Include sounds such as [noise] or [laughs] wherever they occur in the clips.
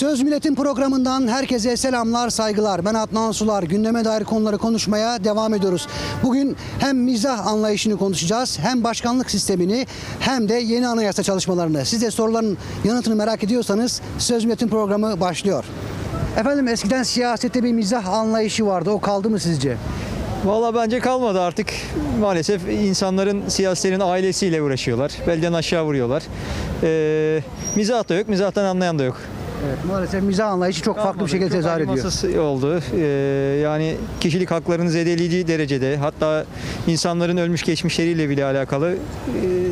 Söz Milletin programından herkese selamlar, saygılar. Ben Adnan Sular. Gündeme dair konuları konuşmaya devam ediyoruz. Bugün hem mizah anlayışını konuşacağız, hem başkanlık sistemini, hem de yeni anayasa çalışmalarını. Siz de soruların yanıtını merak ediyorsanız Söz Milletin programı başlıyor. Efendim eskiden siyasette bir mizah anlayışı vardı. O kaldı mı sizce? Valla bence kalmadı artık. Maalesef insanların siyasetlerin ailesiyle uğraşıyorlar. Belden aşağı vuruyorlar. Ee, mizah da yok, mizahtan anlayan da yok. Evet, maalesef mizah anlayışı çok farklı bir şekilde Çok tezahür ediyor. oldu. Ee, yani kişilik haklarını zedeleyici derecede hatta insanların ölmüş geçmişleriyle bile alakalı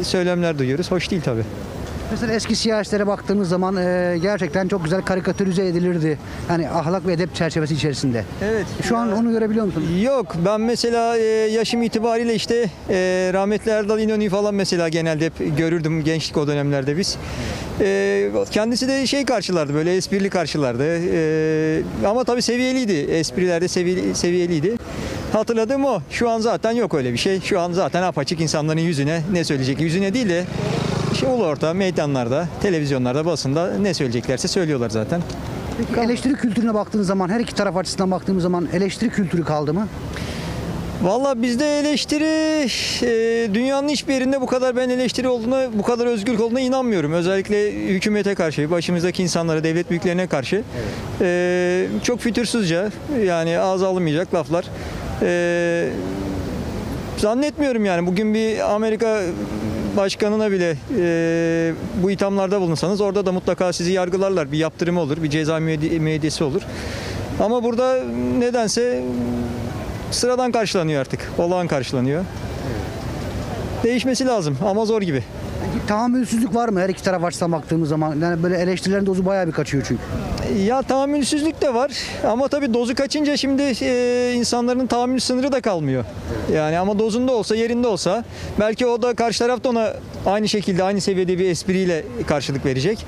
e, söylemler duyuyoruz. Hoş değil tabii. Mesela eski siyasetlere baktığımız zaman e, gerçekten çok güzel karikatürize edilirdi. Yani ahlak ve edep çerçevesi içerisinde. Evet. Şu an onu görebiliyor musunuz? Yok ben mesela e, yaşım itibariyle işte e, rahmetli Erdal İnönü'yü falan mesela genelde hep görürdüm gençlik o dönemlerde biz. E, kendisi de şey karşılardı böyle esprili karşılardı. E, ama tabii seviyeliydi. Esprilerde sevi- seviyeliydi. Hatırladığım o. Şu an zaten yok öyle bir şey. Şu an zaten apaçık insanların yüzüne ne söyleyecek? Yüzüne değil de şey ulu orta meydanlarda, televizyonlarda, basında ne söyleyeceklerse söylüyorlar zaten. Peki eleştiri kültürüne baktığınız zaman, her iki taraf açısından baktığımız zaman eleştiri kültürü kaldı mı? Valla bizde eleştiri e, dünyanın hiçbir yerinde bu kadar ben eleştiri olduğuna, bu kadar özgürlük olduğuna inanmıyorum. Özellikle hükümete karşı, başımızdaki insanlara, devlet büyüklerine karşı e, çok fütursuzca yani ağza alınmayacak laflar. E, zannetmiyorum yani bugün bir Amerika başkanına bile e, bu ithamlarda bulunsanız orada da mutlaka sizi yargılarlar. Bir yaptırımı olur, bir ceza müeyyi- müeyyidesi olur. Ama burada nedense sıradan karşılanıyor artık. Olağan karşılanıyor. Değişmesi lazım ama zor gibi. Tahammülsüzlük var mı her iki taraf açısından baktığımız zaman? Yani böyle eleştirilerin dozu bayağı bir kaçıyor çünkü. Ya tahammülsüzlük de var ama tabii dozu kaçınca şimdi e, insanların tahammül sınırı da kalmıyor. Yani ama dozunda olsa yerinde olsa belki o da karşı taraf da ona aynı şekilde aynı seviyede bir espriyle karşılık verecek.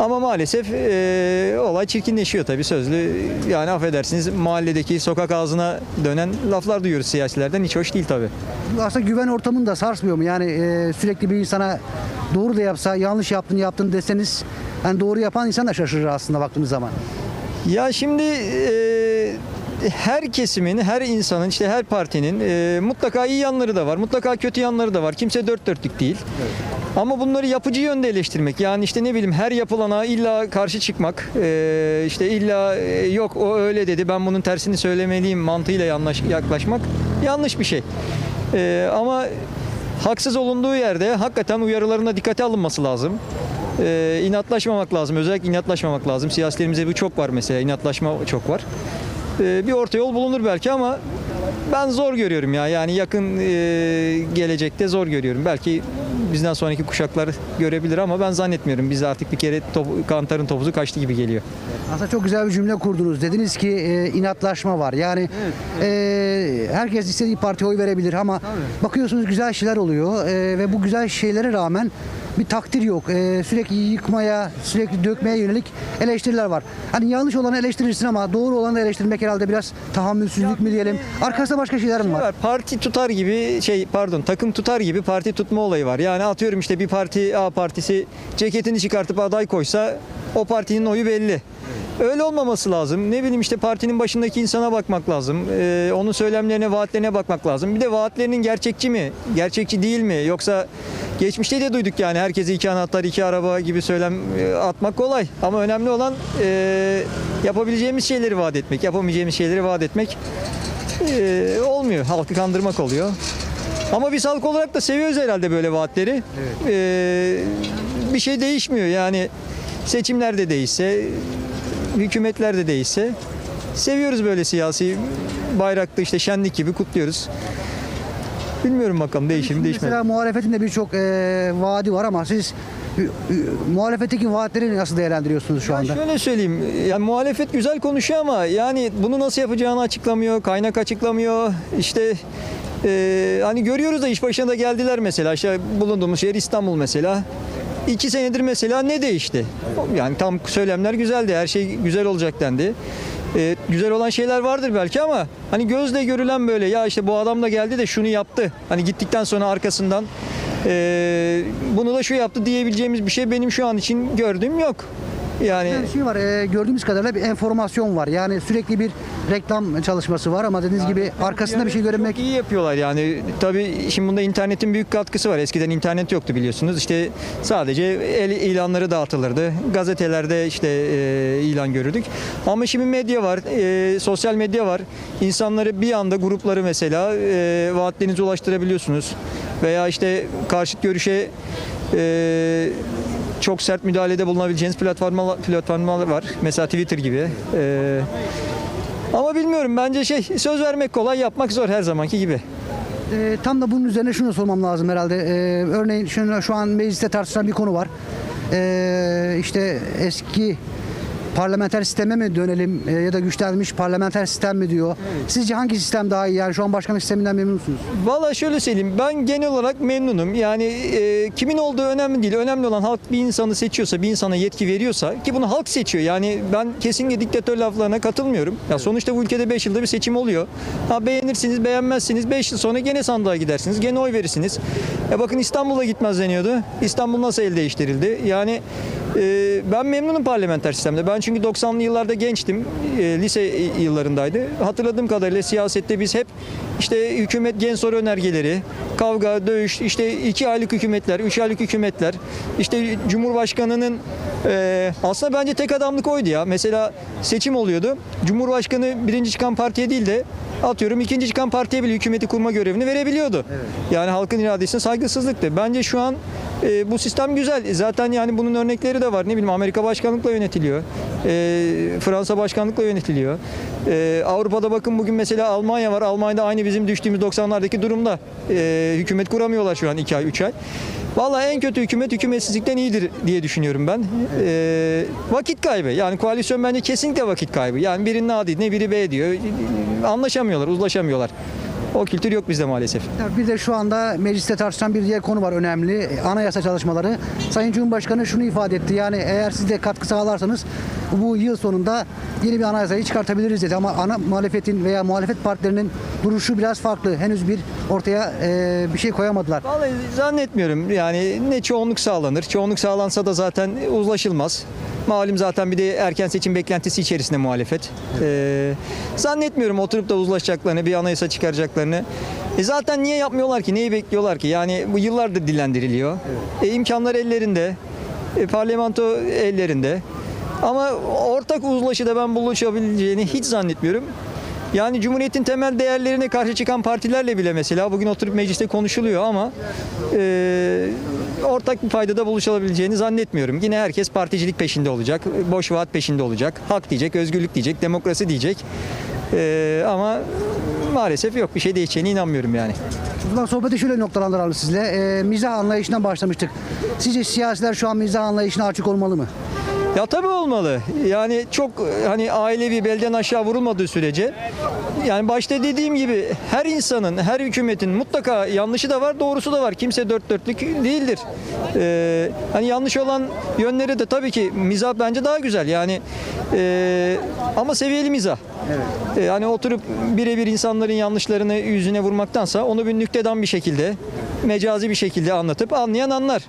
Ama maalesef e, olay çirkinleşiyor tabii sözlü. Yani affedersiniz mahalledeki sokak ağzına dönen laflar duyuyoruz siyasilerden hiç hoş değil tabii. Aslında güven ortamını da sarsmıyor mu? Yani e, sürekli bir insana doğru da yapsa, yanlış yaptığını yaptığını deseniz yani doğru yapan insan da şaşırır aslında baktığımız zaman. Ya şimdi e, her kesimin, her insanın, işte her partinin e, mutlaka iyi yanları da var, mutlaka kötü yanları da var. Kimse dört dörtlük değil. Ama bunları yapıcı yönde eleştirmek, yani işte ne bileyim her yapılana illa karşı çıkmak, e, işte illa e, yok o öyle dedi, ben bunun tersini söylemeliyim mantığıyla yanlış yaklaşmak yanlış bir şey. E, ama haksız olunduğu yerde hakikaten uyarılarına dikkate alınması lazım. Ee, inatlaşmamak lazım. Özellikle inatlaşmamak lazım. Siyasilerimizde bu çok var mesela. İnatlaşma çok var. Ee, bir orta yol bulunur belki ama ben zor görüyorum ya. Yani yakın e, gelecekte zor görüyorum. Belki bizden sonraki kuşaklar görebilir ama ben zannetmiyorum. Biz artık bir kere top, kantarın topuzu kaçtı gibi geliyor. Aslında çok güzel bir cümle kurdunuz. Dediniz ki e, inatlaşma var. Yani e, herkes istediği partiye oy verebilir ama bakıyorsunuz güzel şeyler oluyor e, ve bu güzel şeylere rağmen bir takdir yok. E, sürekli yıkmaya, sürekli dökmeye yönelik eleştiriler var. Hani yanlış olanı eleştirirsin ama doğru olanı eleştirmek herhalde biraz tahammülsüzlük mü diyelim. Arkasında başka şeyler mi var? var. Parti tutar gibi şey pardon takım tutar gibi parti tutma olayı var. Yani atıyorum işte bir parti A partisi ceketini çıkartıp aday koysa o partinin oyu belli. Öyle olmaması lazım. Ne bileyim işte partinin başındaki insana bakmak lazım. Ee, onun söylemlerine, vaatlerine bakmak lazım. Bir de vaatlerinin gerçekçi mi? Gerçekçi değil mi? Yoksa geçmişte de duyduk yani herkese iki anahtar, iki araba gibi söylem e, atmak kolay. Ama önemli olan e, yapabileceğimiz şeyleri vaat etmek, yapamayacağımız şeyleri vaat etmek. Ee, olmuyor. Halkı kandırmak oluyor. Ama biz halk olarak da seviyoruz herhalde böyle vaatleri. Ee, bir şey değişmiyor yani seçimler de değişse, hükümetler de değişse seviyoruz böyle siyasi bayrakta işte şenlik gibi kutluyoruz. Bilmiyorum bakalım değişir mi değişmez. Mesela muhalefetin de birçok e, vaadi var ama siz muhalefetteki vaatleri nasıl değerlendiriyorsunuz şu Ya anda? şöyle söyleyeyim, yani muhalefet güzel konuşuyor ama yani bunu nasıl yapacağını açıklamıyor, kaynak açıklamıyor. İşte e, hani görüyoruz da iş başına da geldiler mesela. İşte bulunduğumuz şehir İstanbul mesela. İki senedir mesela ne değişti? Yani tam söylemler güzeldi, her şey güzel olacak dendi. E, güzel olan şeyler vardır belki ama hani gözle görülen böyle ya işte bu adam da geldi de şunu yaptı. Hani gittikten sonra arkasından e, bunu da şu yaptı diyebileceğimiz bir şey benim şu an için gördüğüm yok. Yani Bir şey var. e, gördüğümüz kadarıyla bir enformasyon var. Yani sürekli bir reklam çalışması var ama dediğiniz gibi arkasında bir şey görünmek Çok iyi yapıyorlar yani. Tabii şimdi bunda internetin büyük katkısı var. Eskiden internet yoktu biliyorsunuz. İşte sadece el ilanları dağıtılırdı. Gazetelerde işte e, ilan görürdük. Ama şimdi medya var, e, sosyal medya var. İnsanları bir anda grupları mesela e, vaatlerinizi ulaştırabiliyorsunuz. Veya işte karşıt görüşe e, çok sert müdahalede bulunabileceğiniz platformlar, platformlar var. Mesela Twitter gibi. E, ama bilmiyorum bence şey söz vermek kolay yapmak zor her zamanki gibi. Ee, tam da bunun üzerine şunu sormam lazım herhalde. Ee, örneğin şunu, şu an mecliste tartışılan bir konu var. Ee, işte eski parlamenter sisteme mi dönelim e, ya da güçlenmiş parlamenter sistem mi diyor. Sizce hangi sistem daha iyi? Yani şu an başkanlık sisteminden memnun musunuz? Valla şöyle söyleyeyim ben genel olarak memnunum. Yani e, kimin olduğu önemli değil. Önemli olan halk bir insanı seçiyorsa, bir insana yetki veriyorsa ki bunu halk seçiyor. Yani ben kesinlikle diktatör laflarına katılmıyorum. Ya sonuçta bu ülkede 5 yılda bir seçim oluyor. Ha beğenirsiniz, beğenmezsiniz. 5 yıl sonra gene sandığa gidersiniz. Gene oy verirsiniz. E bakın İstanbul'a gitmez deniyordu. İstanbul nasıl el değiştirildi? Yani ben memnunum parlamenter sistemde. Ben çünkü 90'lı yıllarda gençtim. E, lise yıllarındaydı. Hatırladığım kadarıyla siyasette biz hep işte hükümet gen soru önergeleri, kavga, dövüş, işte iki aylık hükümetler, üç aylık hükümetler, işte Cumhurbaşkanı'nın e, aslında bence tek adamlık oydu ya. Mesela seçim oluyordu. Cumhurbaşkanı birinci çıkan partiye değil de atıyorum ikinci çıkan partiye bile hükümeti kurma görevini verebiliyordu. Yani halkın iradesine saygısızlıktı. Bence şu an e, bu sistem güzel. Zaten yani bunun örnekleri de var. Ne bileyim Amerika başkanlıkla yönetiliyor. E, Fransa başkanlıkla yönetiliyor. E, Avrupa'da bakın bugün mesela Almanya var. Almanya'da aynı bizim düştüğümüz 90'lardaki durumda. E, hükümet kuramıyorlar şu an 2 ay 3 ay. Vallahi en kötü hükümet hükümetsizlikten iyidir diye düşünüyorum ben. E, vakit kaybı. Yani koalisyon bence kesinlikle vakit kaybı. Yani birinin A değil, ne biri B diyor. Anlaşamıyorlar, uzlaşamıyorlar. O kültür yok bizde maalesef. Bir de şu anda mecliste tartışılan bir diğer konu var önemli. Anayasa çalışmaları. Sayın Cumhurbaşkanı şunu ifade etti. Yani eğer siz de katkı sağlarsanız bu yıl sonunda yeni bir anayasayı çıkartabiliriz dedi. Ama ana muhalefetin veya muhalefet partilerinin duruşu biraz farklı. Henüz bir ortaya e, bir şey koyamadılar. Vallahi zannetmiyorum. Yani ne çoğunluk sağlanır. Çoğunluk sağlansa da zaten uzlaşılmaz. Malum zaten bir de erken seçim beklentisi içerisinde muhalefet. Ee, zannetmiyorum oturup da uzlaşacaklarını, bir anayasa çıkaracaklarını. E zaten niye yapmıyorlar ki? Neyi bekliyorlar ki? Yani bu yıllardır dillendiriliyor. E, imkanlar ellerinde. E, parlamento ellerinde. Ama ortak uzlaşıda ben buluşabileceğini hiç zannetmiyorum. Yani Cumhuriyet'in temel değerlerine karşı çıkan partilerle bile mesela bugün oturup mecliste konuşuluyor ama e, ortak bir paydada buluşabileceğini zannetmiyorum. Yine herkes particilik peşinde olacak, boş vaat peşinde olacak, hak diyecek, özgürlük diyecek, demokrasi diyecek. E, ama maalesef yok bir şey değişeceğine inanmıyorum yani. Zaman sohbeti şöyle noktalandıralım sizle. E, mizah anlayışından başlamıştık. Sizce siyasiler şu an mizah anlayışına açık olmalı mı? Ya tabii olmalı. Yani çok e, hani ailevi belden aşağı vurulmadığı sürece yani başta dediğim gibi her insanın, her hükümetin mutlaka yanlışı da var, doğrusu da var. Kimse dört dörtlük değildir. Ee, hani yanlış olan yönleri de tabii ki mizah bence daha güzel. Yani e, ama seviyeli mizah. Evet. hani oturup birebir insanların yanlışlarını yüzüne vurmaktansa onu bir nüktedan bir şekilde, mecazi bir şekilde anlatıp anlayan anlar.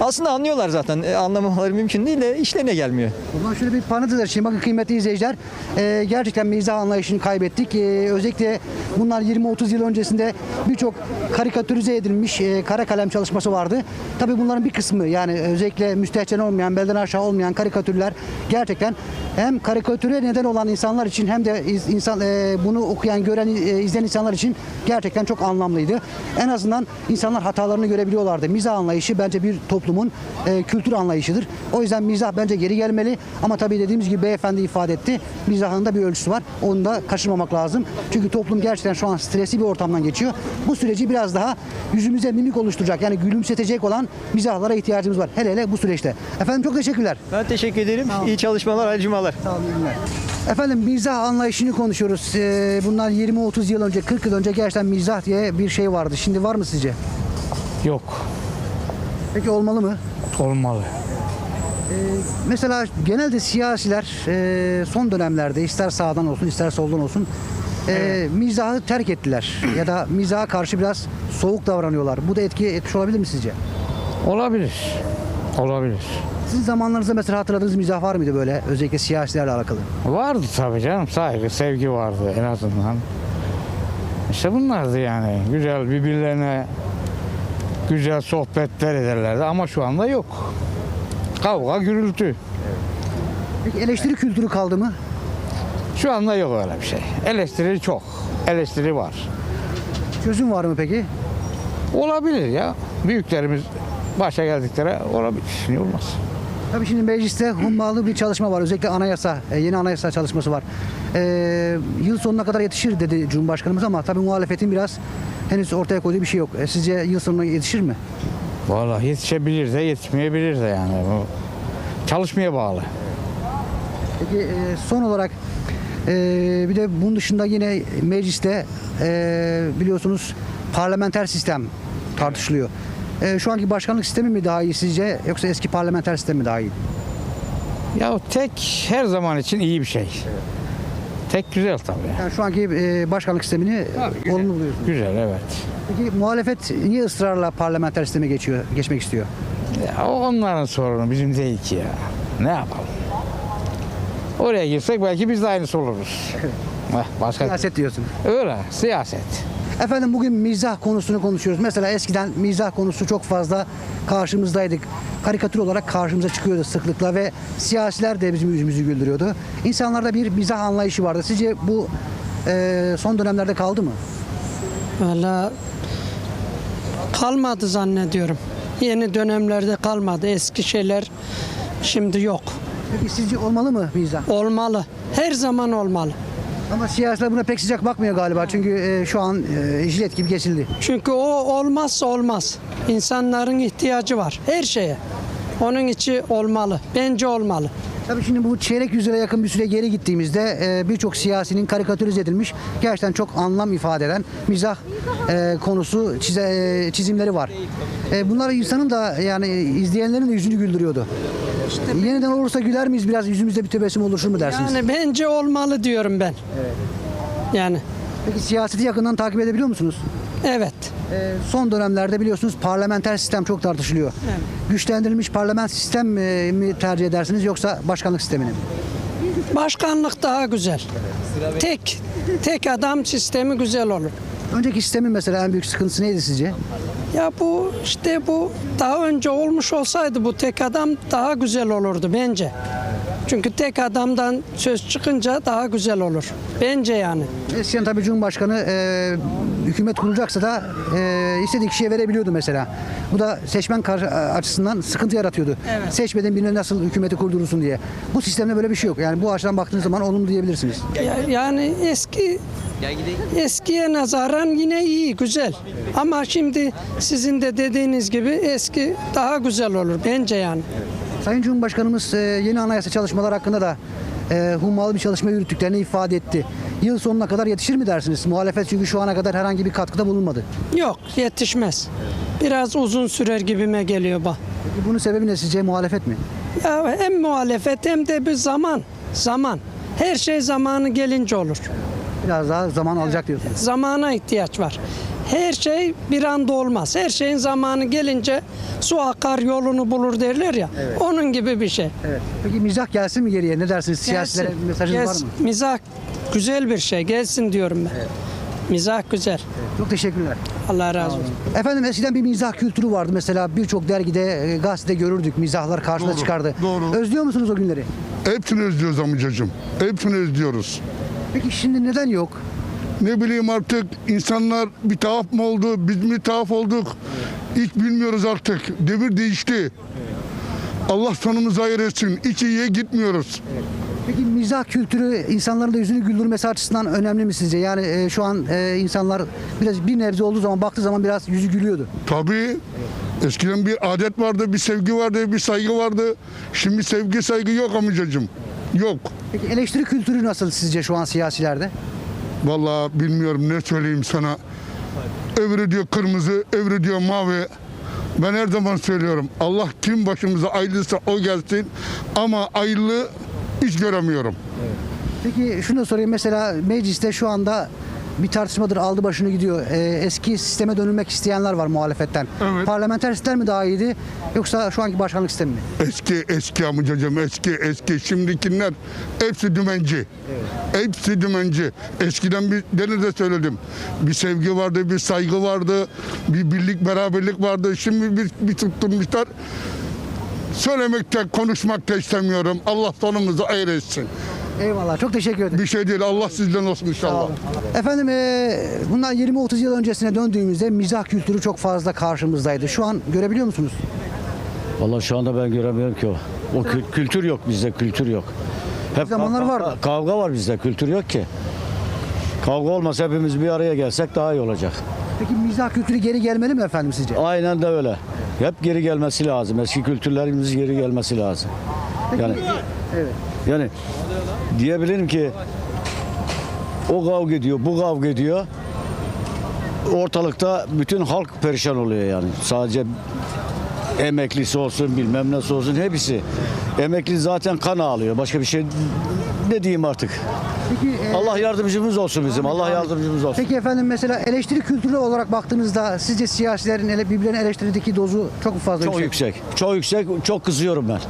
Aslında anlıyorlar zaten. E, anlamamaları mümkün değil de işlerine gelmiyor. O şöyle bir parantez açayım. Bakın kıymetli izleyiciler. e, gerçekten mizah anlayışını kaybettik. E, özellikle bunlar 20-30 yıl öncesinde birçok karikatürize edilmiş e, kara kalem çalışması vardı. Tabii bunların bir kısmı yani özellikle müstehcen olmayan, belden aşağı olmayan karikatürler gerçekten hem karikatüre neden olan insanlar için hem de insan e, bunu okuyan, gören, e, izleyen insanlar için gerçekten çok anlamlıydı. En azından insanlar hatalarını görebiliyorlardı. Mizah anlayışı bence bir toplumun e, kültür anlayışıdır. O yüzden mizah bence geri gelmeli. Ama tabii dediğimiz gibi beyefendi ifade etti. Mizahın da bir ölçüsü var. Onu da kaçırmamak lazım. Çünkü toplum gerçekten şu an stresli bir ortamdan geçiyor. Bu süreci biraz daha yüzümüze mimik oluşturacak yani gülümsetecek olan mizahlara ihtiyacımız var. Hele hele bu süreçte. Efendim çok teşekkürler. Ben teşekkür ederim. İyi çalışmalar, hayırlı cumalar. Sağ olun. Efendim mizah anlayışını konuşuyoruz. Ee, bundan 20-30 yıl önce, 40 yıl önce gerçekten mizah diye bir şey vardı. Şimdi var mı sizce? Yok. Peki olmalı mı? Olmalı. Mesela genelde siyasiler e, son dönemlerde ister sağdan olsun ister soldan olsun e, mizahı terk ettiler. [clears throat] ya da mizaha karşı biraz soğuk davranıyorlar. Bu da etki etmiş olabilir mi sizce? Olabilir. Olabilir. Sizin zamanlarınızda mesela hatırladığınız mizah var mıydı böyle özellikle siyasilerle alakalı? Vardı tabii canım. Saygı, sevgi vardı en azından. İşte bunlardı yani. Güzel birbirlerine güzel sohbetler ederlerdi ama şu anda yok. Kavga, gürültü. Peki eleştiri kültürü kaldı mı? Şu anda yok öyle bir şey. Eleştiri çok. Eleştiri var. Çözüm var mı peki? Olabilir ya. Büyüklerimiz başa geldikleri olabilir. Niye olmaz? Tabii şimdi mecliste hummalı bir çalışma var. Özellikle anayasa, e, yeni anayasa çalışması var. E, yıl sonuna kadar yetişir dedi Cumhurbaşkanımız ama tabii muhalefetin biraz henüz ortaya koyduğu bir şey yok. E, sizce yıl sonuna yetişir mi? Vallahi yetişebilir de yetişmeyebilir de yani. Bu çalışmaya bağlı. Peki e, son olarak e, bir de bunun dışında yine mecliste e, biliyorsunuz parlamenter sistem tartışılıyor. E, şu anki başkanlık sistemi mi daha iyi sizce yoksa eski parlamenter sistem mi daha iyi? Ya tek her zaman için iyi bir şey. Tek güzel tabii. Yani şu anki e, başkanlık sistemini güzel. olumlu buluyorsunuz. Güzel evet. Peki muhalefet niye ısrarla parlamenter sisteme geçiyor, geçmek istiyor? Ya o onların sorunu bizim değil ki ya. Ne yapalım? Oraya girsek belki biz de aynısı oluruz. Başka Siyaset diyorsun. öyle siyaset. Efendim bugün mizah konusunu konuşuyoruz. Mesela eskiden mizah konusu çok fazla karşımızdaydık. Karikatür olarak karşımıza çıkıyordu sıklıkla ve siyasiler de bizim yüzümüzü güldürüyordu. İnsanlarda bir mizah anlayışı vardı. Sizce bu e, son dönemlerde kaldı mı? Valla kalmadı zannediyorum. Yeni dönemlerde kalmadı. Eski şeyler şimdi yok. Peki sizce olmalı mı mizah? Olmalı. Her zaman olmalı. Ama siyasiler buna pek sıcak bakmıyor galiba. Çünkü e, şu an e, jilet gibi kesildi. Çünkü o olmazsa olmaz. İnsanların ihtiyacı var. Her şeye. Onun için olmalı. Bence olmalı. Tabii şimdi bu çeyrek yüzyıla yakın bir süre geri gittiğimizde e, birçok siyasinin karikatürize edilmiş gerçekten çok anlam ifade eden mizah e, konusu çize, e, çizimleri var. E, bunlar insanın da yani izleyenlerin de yüzünü güldürüyordu. Yeniden olursa güler miyiz biraz yüzümüzde bir tebessüm oluşur mu dersiniz? Yani bence olmalı diyorum ben. Yani Peki siyaseti yakından takip edebiliyor musunuz? evet. E, son dönemlerde biliyorsunuz parlamenter sistem çok tartışılıyor. Güçlendirilmiş parlament sistem e, mi tercih edersiniz yoksa başkanlık sistemini mi? Başkanlık daha güzel. Tek tek adam sistemi güzel olur. Önceki sistemin mesela en büyük sıkıntısı neydi sizce? Ya bu işte bu daha önce olmuş olsaydı bu tek adam daha güzel olurdu bence. Çünkü tek adamdan söz çıkınca daha güzel olur. Bence yani. Eskiden tabii Cumhurbaşkanı e, hükümet kurulacaksa da e, istediği kişiye verebiliyordu mesela. Bu da seçmen karşı, açısından sıkıntı yaratıyordu. Evet. Seçmeden birine nasıl hükümeti kurdurursun diye. Bu sistemde böyle bir şey yok. Yani bu açıdan baktığınız zaman olumlu diyebilirsiniz. Ya- yani eski eskiye nazaran yine iyi, güzel. Ama şimdi sizin de dediğiniz gibi eski daha güzel olur bence yani. Sayın Cumhurbaşkanımız e, yeni anayasa çalışmalar hakkında da e, hummalı bir çalışma yürüttüklerini ifade etti. Yıl sonuna kadar yetişir mi dersiniz? Muhalefet çünkü şu ana kadar herhangi bir katkıda bulunmadı. Yok, yetişmez. Biraz uzun sürer gibime geliyor bak. Peki bunun sebebi ne sizce muhalefet mi? Ya hem muhalefet hem de bir zaman. Zaman. Her şey zamanı gelince olur. Biraz daha zaman alacak diyorsunuz. Zamana ihtiyaç var. Her şey bir anda olmaz. Her şeyin zamanı gelince su akar yolunu bulur derler ya. Onun gibi bir şey. Evet. Peki mizah gelsin mi geriye? Ne dersiniz? Siyasilere Gelsin, mesajınız var gelsin. mı? Mizah güzel bir şey. Gelsin diyorum ben. Mizah güzel. Çok teşekkürler. Allah razı olsun. Efendim eskiden bir mizah kültürü vardı. Mesela birçok dergide, e, gazetede görürdük. Mizahlar karşına Doğru, çıkardı. doğru. Özlüyor musunuz o günleri? Hepsini özlüyoruz amcacığım. Hepsini özlüyoruz. Peki şimdi neden yok? Ne bileyim artık insanlar bir tuhaf mı oldu, biz mi tuhaf olduk? Hiç bilmiyoruz artık. Devir değişti. Allah sonumuzu hayır etsin. Hiç iyiye gitmiyoruz. Peki mizah kültürü insanların da yüzünü güldürmesi açısından önemli mi sizce? Yani e, şu an e, insanlar biraz bir nebze olduğu zaman baktığı zaman biraz yüzü gülüyordu. Tabii eskiden bir adet vardı, bir sevgi vardı, bir saygı vardı. Şimdi sevgi saygı yok amcacığım. Yok. Peki eleştiri kültürü nasıl sizce şu an siyasilerde? Vallahi bilmiyorum ne söyleyeyim sana. Öbürü diyor kırmızı, öbürü diyor mavi. Ben her zaman söylüyorum. Allah kim başımıza ayrılırsa o gelsin. Ama ayrılığı hiç göremiyorum. Peki şunu sorayım mesela mecliste şu anda bir tartışmadır aldı başını gidiyor. Ee, eski sisteme dönülmek isteyenler var muhalefetten. Evet. Parlamenter sistem mi daha iyiydi yoksa şu anki başkanlık sistemi mi? Eski eski amcacığım eski eski şimdikiler hepsi dümenci. Hepsi dümenci. Eskiden bir deli de söyledim. Bir sevgi vardı, bir saygı vardı, bir birlik beraberlik vardı. Şimdi bir, bir tutturmuşlar. Söylemekte, konuşmakta istemiyorum. Allah sonumuzu ayır etsin. Eyvallah çok teşekkür ederim. Bir şey değil. Allah sizden olsun inşallah. Efendim e, bundan 20-30 yıl öncesine döndüğümüzde mizah kültürü çok fazla karşımızdaydı. Şu an görebiliyor musunuz? Vallahi şu anda ben göremiyorum ki o. O kü- kültür yok bizde, kültür yok. Hep zamanlar kavga- vardı. Kavga var bizde, kültür yok ki. Kavga olmasa hepimiz bir araya gelsek daha iyi olacak. Peki mizah kültürü geri gelmeli mi efendim sizce? Aynen de öyle. Hep geri gelmesi lazım. Eski kültürlerimiz geri gelmesi lazım. Yani Evet. yani diyebilirim ki o kavga ediyor, bu kavga ediyor. Ortalıkta bütün halk perişan oluyor yani. Sadece emeklisi olsun, bilmem nesi olsun hepsi. Emekli zaten kan ağlıyor. Başka bir şey ne diyeyim artık. Peki e, Allah yardımcımız olsun bizim. Allah yardımcımız olsun. Peki efendim mesela eleştiri kültürü olarak baktığınızda sizce siyasilerin ele, birbirlerine eleştirideki dozu çok mu fazla Çok yüksek. Çok yüksek. Çok kızıyorum ben.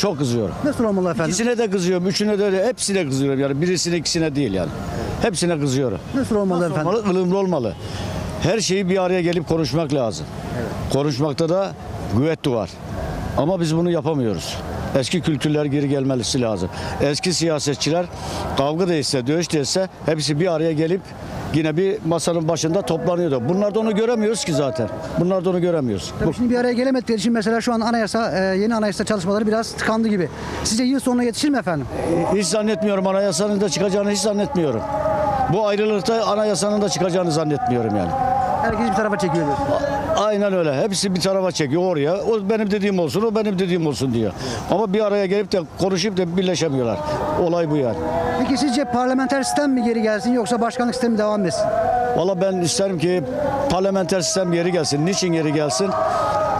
Çok kızıyorum. Nasıl olmalı efendim? İkisine de kızıyorum, üçüne de öyle. Hepsine kızıyorum yani. Birisine ikisine değil yani. Hepsine kızıyorum. Nasıl olmalı efendim? Olmalı, ılımlı olmalı. Her şeyi bir araya gelip konuşmak lazım. Konuşmakta da güvet var. Ama biz bunu yapamıyoruz. Eski kültürler geri gelmesi lazım. Eski siyasetçiler kavga da etse, dövüş de etse hepsi bir araya gelip yine bir masanın başında toplanıyordu. Bunlar da onu göremiyoruz ki zaten. Bunlar da onu göremiyoruz. Tabii şimdi bir araya gelemedikleri için mesela şu an anayasa, e, yeni anayasa çalışmaları biraz tıkandı gibi. Sizce yıl sonuna yetişir mi efendim? Hiç zannetmiyorum anayasanın da çıkacağını hiç zannetmiyorum. Bu ayrılıkta anayasanın da çıkacağını zannetmiyorum yani. Herkes bir tarafa çekiyor. Aynen öyle. Hepsi bir tarafa çekiyor oraya. O benim dediğim olsun, o benim dediğim olsun diyor. Ama bir araya gelip de konuşup da birleşemiyorlar. Olay bu yani. Peki sizce parlamenter sistem mi geri gelsin yoksa başkanlık sistemi devam etsin? Valla ben isterim ki parlamenter sistem geri gelsin. Niçin geri gelsin?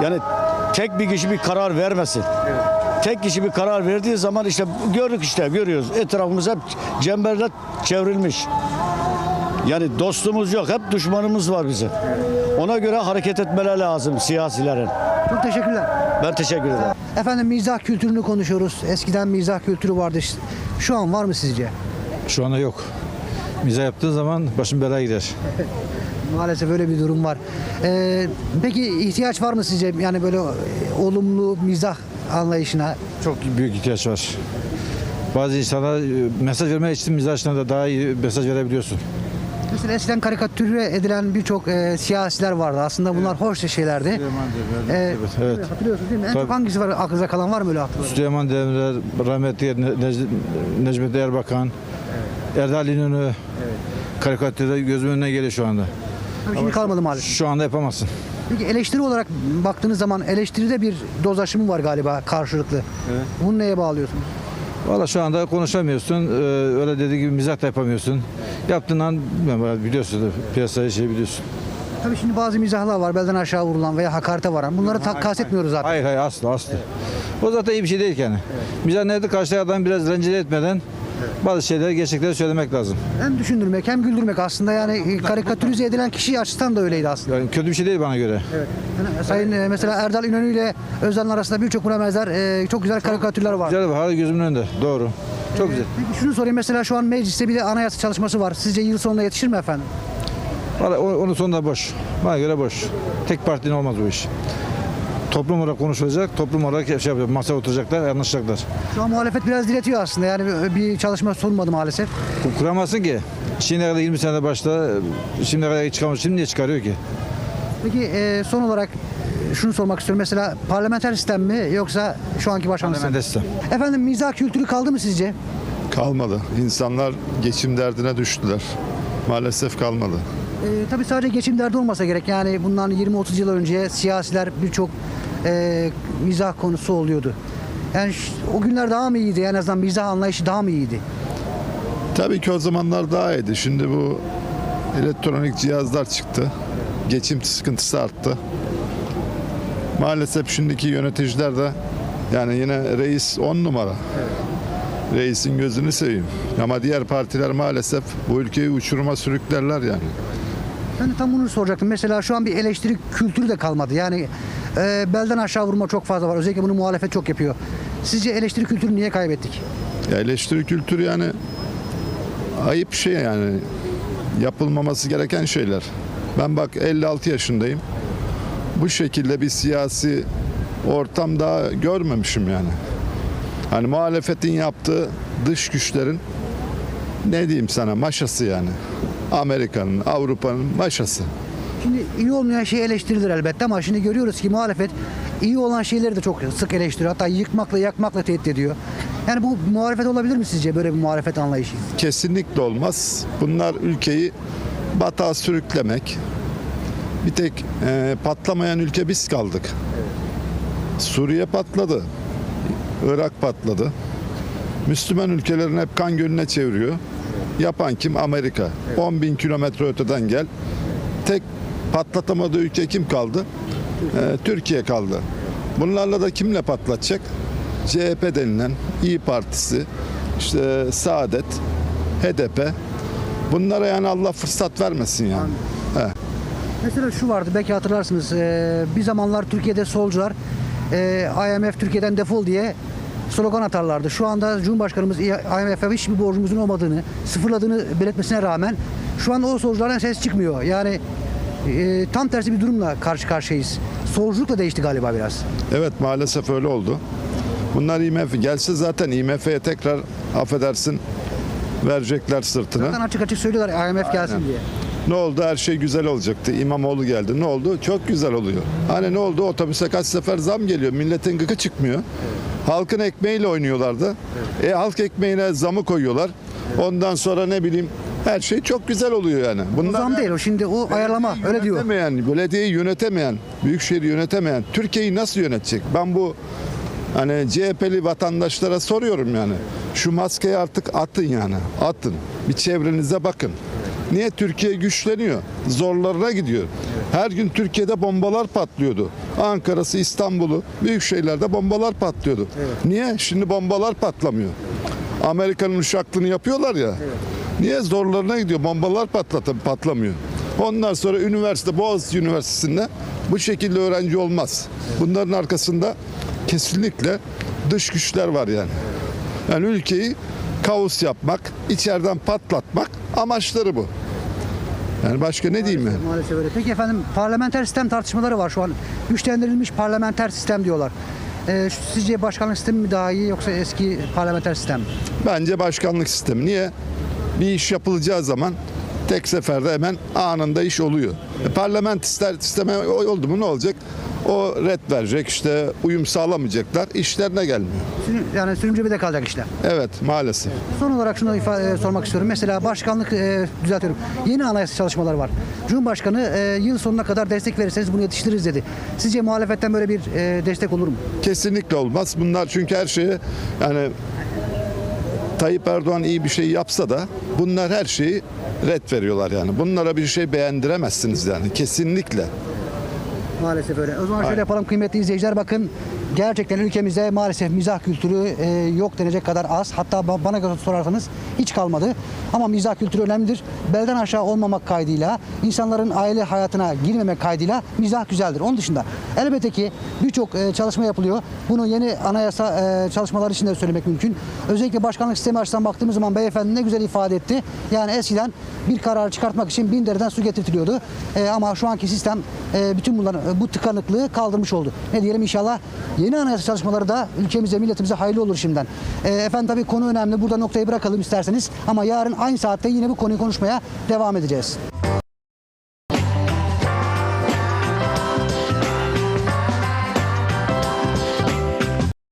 Yani tek bir kişi bir karar vermesin. Tek kişi bir karar verdiği zaman işte gördük işte görüyoruz. Etrafımız hep çemberle çevrilmiş. Yani dostumuz yok. Hep düşmanımız var bizim. Ona göre hareket etmeleri lazım siyasilerin. Çok teşekkürler. Ben teşekkür ederim. Efendim mizah kültürünü konuşuyoruz. Eskiden mizah kültürü vardı. Şu an var mı sizce? Şu anda yok. Mize yaptığı zaman başın belaya gider. [laughs] Maalesef öyle bir durum var. Ee, peki ihtiyaç var mı sizce yani böyle e, olumlu mizah anlayışına? Çok büyük ihtiyaç var. Bazı insanlar e, mesaj vermek için mizajla da daha iyi mesaj verebiliyorsun. Mesela eskiden karikatüre edilen birçok e, siyasiler vardı. Aslında bunlar hoş şeylerdi. Ee, Evet, evet. Hatırlıyorsunuz değil mi? En Tabii. çok hangisi var aklınıza kalan var mı öyle hatırladığınız? Süleyman Demirel, rahmetli Ne- Nec- Necmettin Erbakan, Erdal İnönü karikatürde gözümün önüne geliyor şu anda. Tabii Şimdi kalmadı maalesef. Şu anda yapamazsın. Peki eleştiri olarak baktığınız zaman eleştiride bir doz aşımı var galiba karşılıklı. Bunu neye bağlıyorsunuz? Valla şu anda konuşamıyorsun. Ee, öyle dediği gibi mizah da yapamıyorsun. Yaptığından biliyorsun piyasayı şey biliyorsun. Tabii şimdi bazı mizahlar var belden aşağı vurulan veya hakarete varan. Bunları ta- kastetmiyoruz zaten. Hayır hayır asla asla. O zaten iyi bir şey değil yani. Mizah nerede karşı adam biraz rencide etmeden bazı şeyleri gerçekleri söylemek lazım. Hem düşündürmek hem güldürmek aslında yani e, karikatürize edilen kişi açısından da öyleydi aslında. Yani kötü bir şey değil bana göre. Yani Sayın e, mesela Erdal İnönü ile Özal'ın arasında birçok buna benzer e, çok güzel karikatürler var. Güzel var. Hala gözümün önünde. Doğru. Çok güzel. Peki şunu sorayım mesela şu an mecliste bir de anayasa çalışması var. Sizce yıl sonuna yetişir mi efendim? Valla o- onun sonunda boş. Bana göre boş. Tek partinin olmaz bu iş. Toplum olarak konuşulacak, toplum olarak şey yapacak, masaya oturacaklar, anlaşacaklar. Şu an muhalefet biraz diretiyor aslında yani bir- bir çalışma sunmadı maalesef. Ku- Kuramazsın ki. Şimdiye kadar 20 senede başta, şimdiye kadar çıkamaz. Şimdi niye çıkarıyor ki? Peki e, son olarak şunu sormak istiyorum. Mesela parlamenter sistem mi yoksa şu anki başkanlık sistemi? Parlamenter sistem. Efendim mizah kültürü kaldı mı sizce? Kalmadı. İnsanlar geçim derdine düştüler. Maalesef kalmadı. E, tabii sadece geçim derdi olmasa gerek. Yani bundan 20-30 yıl önce siyasiler birçok e, mizah konusu oluyordu. Yani o günler daha mı iyiydi? En azından mizah anlayışı daha mı iyiydi? Tabii ki o zamanlar daha iyiydi. Şimdi bu elektronik cihazlar çıktı. Geçim sıkıntısı arttı. Maalesef şimdiki yöneticiler de yani yine reis 10 numara. reisin gözünü seveyim. Ama diğer partiler maalesef bu ülkeyi uçuruma sürüklerler yani. Ben de tam bunu soracaktım. Mesela şu an bir eleştiri kültürü de kalmadı. Yani e, belden aşağı vurma çok fazla var. Özellikle bunu muhalefet çok yapıyor. Sizce eleştiri kültürünü niye kaybettik? Ya eleştiri kültürü yani ayıp şey yani yapılmaması gereken şeyler. Ben bak 56 yaşındayım. Bu şekilde bir siyasi ortam daha görmemişim yani. Hani muhalefetin yaptığı dış güçlerin ne diyeyim sana maşası yani. Amerika'nın, Avrupa'nın maşası. Şimdi iyi olmayan şey eleştirilir elbette ama şimdi görüyoruz ki muhalefet iyi olan şeyleri de çok sık eleştiriyor. Hatta yıkmakla yakmakla tehdit ediyor. Yani bu muhalefet olabilir mi sizce böyle bir muhalefet anlayışı? kesinlikle olmaz. Bunlar ülkeyi batağa sürüklemek. Bir tek e, patlamayan ülke biz kaldık. Suriye patladı. Irak patladı. Müslüman ülkelerin hep kan gölüne çeviriyor. Yapan kim? Amerika. 10 bin kilometre öteden gel. Tek patlatamadığı ülke kim kaldı? E, Türkiye kaldı. Bunlarla da kimle patlatacak? CHP denilen İyi Partisi, işte Saadet, HDP. Bunlara yani Allah fırsat vermesin yani. He. Mesela şu vardı belki hatırlarsınız. e, bir zamanlar Türkiye'de solcular e, IMF Türkiye'den defol diye slogan atarlardı. Şu anda Cumhurbaşkanımız IMF'e hiçbir borcumuzun olmadığını, sıfırladığını belirtmesine rağmen şu an o solculardan ses çıkmıyor. Yani e, tam tersi bir durumla karşı karşıyayız. Solculuk da değişti galiba biraz. Evet maalesef öyle oldu. Bunlar IMF gelse zaten IMF'ye tekrar affedersin verecekler sırtını. Zaten açık açık söylüyorlar IMF gelsin diye. Ne oldu? Her şey güzel olacaktı. İmamoğlu geldi. Ne oldu? Çok güzel oluyor. Hani ne oldu? Otobüse kaç sefer zam geliyor. Milletin gıkı çıkmıyor. Halkın ekmeğiyle oynuyorlardı. E halk ekmeğine zamı koyuyorlar. Ondan sonra ne bileyim her şey çok güzel oluyor yani. Bunlar zam değil o şimdi o ayarlama öyle diyor. Yönetemeyen, belediyeyi yönetemeyen, büyükşehir yönetemeyen Türkiye'yi nasıl yönetecek? Ben bu hani CHP'li vatandaşlara soruyorum yani. Şu maskeyi artık atın yani. Atın. Bir çevrenize bakın. Niye Türkiye güçleniyor? Zorlarına gidiyor. Her gün Türkiye'de bombalar patlıyordu. Ankara'sı, İstanbul'u, büyük şehirlerde bombalar patlıyordu. Niye? Şimdi bombalar patlamıyor. Amerika'nın uçaklığını yapıyorlar ya. Niye zorlarına gidiyor? Bombalar patlatı patlamıyor. Ondan sonra üniversite, Boğaziçi Üniversitesi'nde bu şekilde öğrenci olmaz. Bunların arkasında kesinlikle dış güçler var yani. Yani ülkeyi kaos yapmak, içeriden patlatmak amaçları bu. Yani başka ne diyeyim yani? Maalesef öyle. Peki efendim parlamenter sistem tartışmaları var şu an. Güçlendirilmiş parlamenter sistem diyorlar. Ee, sizce başkanlık sistemi mi daha iyi yoksa eski parlamenter sistem mi? Bence başkanlık sistemi. Niye? Bir iş yapılacağı zaman tek seferde hemen anında iş oluyor. E, parlamenter sisteme oldu mu ne olacak? O red verecek işte uyum sağlamayacaklar. İşlerine gelmiyor. Sürü- Yani sürümcemede kalacak işler. Evet maalesef. Son olarak şunu ifa- e, sormak istiyorum. Mesela başkanlık e, düzeltiyorum. Yeni anayasa çalışmaları var. Cumhurbaşkanı e, yıl sonuna kadar destek verirseniz bunu yetiştiririz dedi. Sizce muhalefetten böyle bir e, destek olur mu? Kesinlikle olmaz. Bunlar çünkü her şeyi yani Tayyip Erdoğan iyi bir şey yapsa da bunlar her şeyi red veriyorlar yani. Bunlara bir şey beğendiremezsiniz yani kesinlikle. Maalesef öyle. O zaman şöyle yapalım kıymetli izleyiciler bakın gerçekten ülkemizde maalesef mizah kültürü e, yok denecek kadar az. Hatta ba- bana sorarsanız hiç kalmadı. Ama mizah kültürü önemlidir. Belden aşağı olmamak kaydıyla, insanların aile hayatına girmemek kaydıyla mizah güzeldir. Onun dışında elbette ki birçok e, çalışma yapılıyor. Bunu yeni anayasa e, çalışmaları için de söylemek mümkün. Özellikle başkanlık sistemi açısından baktığımız zaman beyefendi ne güzel ifade etti. Yani eskiden bir karar çıkartmak için bin dereden su getirtiliyordu. E, ama şu anki sistem e, bütün bunların e, bu tıkanıklığı kaldırmış oldu. Ne diyelim inşallah yeni anayasa çalışmaları da ülkemize, milletimize hayırlı olur şimdiden. E, efendim tabii konu önemli. Burada noktayı bırakalım isterseniz. Ama yarın aynı saatte yine bu konuyu konuşmaya devam edeceğiz.